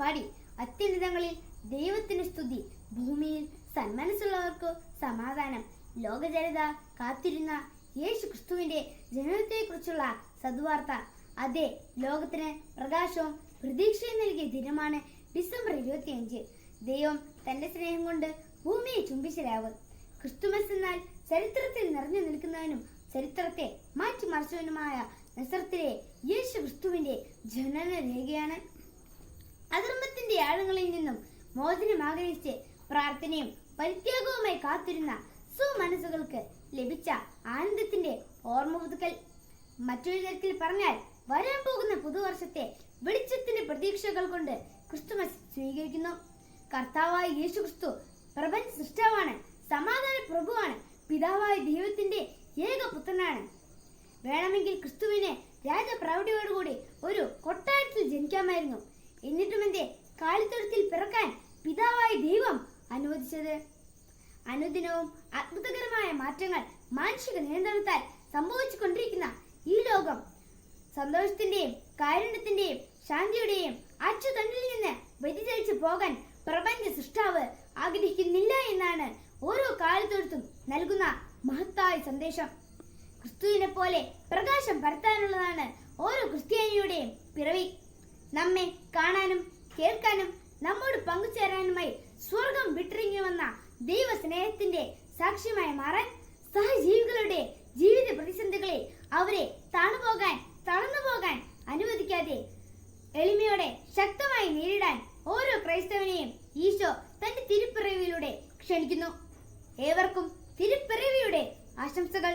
പാടി അത്യുന്നതങ്ങളിൽ ദൈവത്തിന് സ്തുതി. ഭൂമിയിൽ സന്മനസ്സുള്ളവർക്ക് സമാധാനം. ലോകജനത കാത്തിരുന്ന യേശു ക്രിസ്തുവിന്റെ ജനനത്തെക്കുറിച്ചുള്ള സദ്വാർത്ത. അതെ ലോകത്തിന് പ്രകാശവും പ്രതീക്ഷയും നൽകിയ ദിനമാണ് ഡിസംബർ ഇരുപത്തിയഞ്ച്. ദൈവം തന്റെ സ്നേഹം കൊണ്ട് ഭൂമിയെ ചുംബിച്ചരാവ് ക്രിസ്തുമസ് എന്നാൽ ചരിത്രത്തിൽ നിറഞ്ഞു നിൽക്കുന്നവനും ചരിത്രത്തെ മാറ്റിമറിച്ചവനുമായ നസറത്തിലെ യേശു ക്രിസ്തുവിന്റെ ജനന രേഖയാണ് അധർമ്മത്തിന്റെ ആഴങ്ങളിൽ നിന്നും മോചനം ആഗ്രഹിച്ച് പ്രാർത്ഥനയും പരിത്യാഗവുമായി കാത്തിരുന്ന സുമനസ്സുകൾക്ക് ലഭിച്ച ആനന്ദത്തിന്റെ ഓർമ്മ പുതുക്കൽ. മറ്റൊരു തരത്തിൽ പറഞ്ഞാൽ വരാൻ പോകുന്ന പുതുവർഷത്തെ വെളിച്ചത്തിന്റെ പ്രതീക്ഷകൾ കൊണ്ട് ക്രിസ്തുമസ് സ്വീകരിക്കുന്നു. കർത്താവായ യേശു ക്രിസ്തു പ്രപഞ്ച സൃഷ്ടാവാണ് സമാധാന പ്രഭുവാണ് പിതാവായ ദൈവത്തിന്റെ ഏക പുത്രനാണ്. വേണമെങ്കിൽ ക്രിസ്തുവിനെ രാജപ്രൗഢിയോടുകൂടി ഒരു കൊട്ടാരത്തിൽ ജനിക്കാമായിരുന്നു. എന്നിട്ടും എന്റെ കാലിത്തൊഴുത്തിൽ പിറക്കാൻ പിതാവായ ദൈവം അനുവദിച്ചത്. അനുദിനവും അത്ഭുതകരമായ മാറ്റങ്ങൾ മാനുഷിക നിയന്ത്രണത്താൽ സംഭവിച്ചുകൊണ്ടിരിക്കുന്ന ഈ ലോകം സന്തോഷത്തിന്റെയും കാരുണ്യത്തിന്റെയും ശാന്തിയുടെയും അച്ചുതണ്ടിൽ നിന്ന് വ്യതിചലിച്ചു പോകാൻ പ്രപഞ്ച സൃഷ്ടാവ് ആഗ്രഹിക്കുന്നില്ല എന്നാണ് ഓരോ കാലത്തൊഴുത്തും നൽകുന്ന മഹത്തായ സന്ദേശം. ക്രിസ്തുവിനെ പോലെ പ്രകാശം പരത്താനുള്ളതാണ് ഓരോ ക്രിസ്ത്യാനിയുടെയും പിറവി. നമ്മെ കാണാനും കേൾക്കാനും നമ്മോട് പങ്കുചേരാനുമായി സ്വർഗം വിട്ടിറങ്ങി വന്ന ദൈവസ്നേഹത്തിന്റെ സാക്ഷ്യമായി മാറാൻ സഹജീവികളുടെ ജീവിത പ്രതിസന്ധികളെ അവരെ താണുപോകാൻ തളർന്നു പോകാൻ അനുവദിക്കാതെ എളിമയോടെ ശക്തമായി നേരിടാൻ ഓരോ ക്രൈസ്തവനെയും ഈശോ തന്റെ തിരുപ്പിറവിയിലൂടെ ക്ഷണിക്കുന്നു. ഏവർക്കും തിരുപ്പിറവിയുടെ ആശംസകൾ.